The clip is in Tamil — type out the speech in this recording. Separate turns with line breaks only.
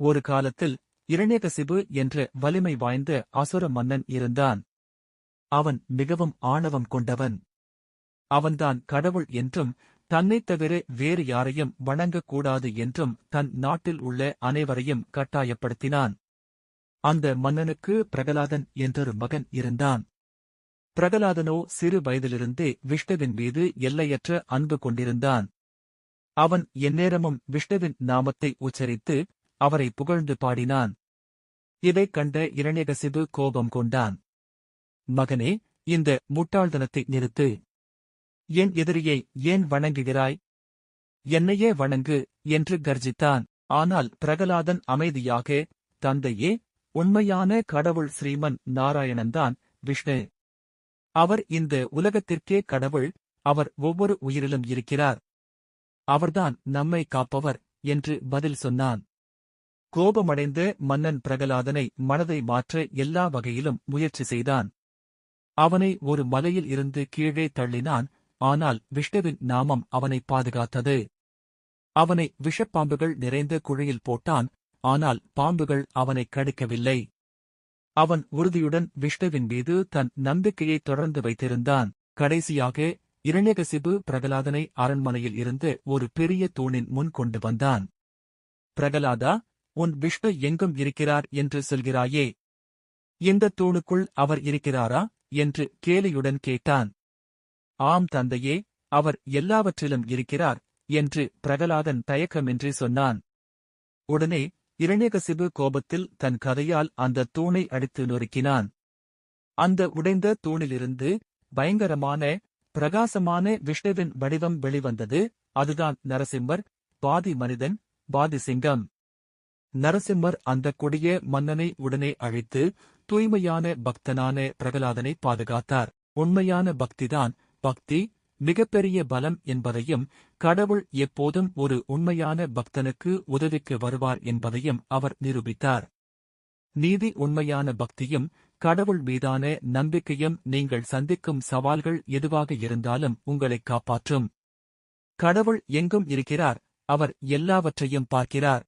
ஒரு காலத்தில் இரண்யகசிபு என்ற வலிமை வாய்ந்த அசுர மன்னன் இருந்தான். அவன் மிகவும் ஆணவம் கொண்டவன். அவன்தான் கடவுள் என்றும் தன்னைத் தவிர வேறு யாரையும் வணங்கக்கூடாது என்றும் தன் நாட்டில் உள்ள அனைவரையும் கட்டாயப்படுத்தினான். அந்த மன்னனுக்கு பிரகலாதன் என்றொரு மகன் இருந்தான். பிரகலாதனோ சிறு வயதிலிருந்தே விஷ்ணுவின் மீது எல்லையற்ற அன்பு கொண்டிருந்தான். அவன் எந்நேரமும் விஷ்ணுவின் நாமத்தை உச்சரித்து அவரை புகழ்ந்து பாடினான். இதைக் கண்ட இரண்யகசிபு கோபம் கொண்டான். மகனே இந்த முட்டாள்தனத்தை நிறுத்து. என் எதிரியை ஏன் வணங்குகிறாய்? என்னையே வணங்கு என்று கர்ஜித்தான். ஆனால் பிரகலாதன் அமைதியாக தந்தையே உண்மையான கடவுள் ஸ்ரீமன் நாராயணன்தான் விஷ்ணு. அவர் இந்த உலகத்திற்கே கடவுள் அவர் ஒவ்வொரு உயிரிலும் இருக்கிறார். அவர்தான் நம்மை காப்பவர் என்று பதில் சொன்னான். கோபமடைந்த மன்னன் பிரகலாதனை மனதை மாற்ற எல்லா வகையிலும் முயற்சி செய்தான். அவனை ஒரு மலையில் இருந்து கீழே தள்ளினான் ஆனால் விஷ்ணுவின் நாமம் அவனை பாதுகாத்தது. அவனை விஷப்பாம்புகள் நிறைந்த குழியில் போட்டான் ஆனால் பாம்புகள் அவனை கடிக்கவில்லை. அவன் உறுதியுடன் விஷ்ணுவின் மீது தன் நம்பிக்கையை தொடர்ந்து வைத்திருந்தான். கடைசியாக இரண்யகசிபு பிரகலாதனை அரண்மனையில் இருந்து ஒரு பெரிய தூணின் முன் கொண்டு வந்தான். பிரகலாதா உன் விஷ்ணு எங்கும் இருக்கிறார் என்று சொல்கிறாயே? இந்த தூணுக்குள் அவர் இருக்கிறாரா? என்று கேலியுடன் கேட்டான். ஆம் தந்தையே அவர் எல்லாவற்றிலும் இருக்கிறார் என்று பிரகலாதன் தயக்கமின்றி சொன்னான். உடனே இரண்யகசிபு கோபத்தில் தன் கதையால் அந்த தூணை அடித்து நொறுக்கினான். அந்த உடைந்த தூணிலிருந்து பயங்கரமான பிரகாசமான விஷ்ணுவின் வடிவம் வெளிவந்தது. அதுதான் நரசிம்மர் பாதி மனிதன் பாதி சிங்கம். நரசிம்மர் அந்த கொடிய மன்னனை உடனே அழைத்து தூய்மையான பக்தனான பிரகலாதனை பாதுகாத்தார். உண்மையான பக்திதான். பக்தி மிகப்பெரிய பலம் என்பதையும் கடவுள் எப்போதும் ஒரு உண்மையான பக்தனுக்கு உதவிக்கு வருவார் என்பதையும் அவர் நிரூபித்தார். நீதி உண்மையான பக்தியும் கடவுள் மீதான நம்பிக்கையும் நீங்கள் சந்திக்கும் சவால்கள் எதுவாக இருந்தாலும் உங்களைக் காப்பாற்றும். கடவுள் எங்கும் இருக்கிறார். அவர் எல்லாவற்றையும் பார்க்கிறார்.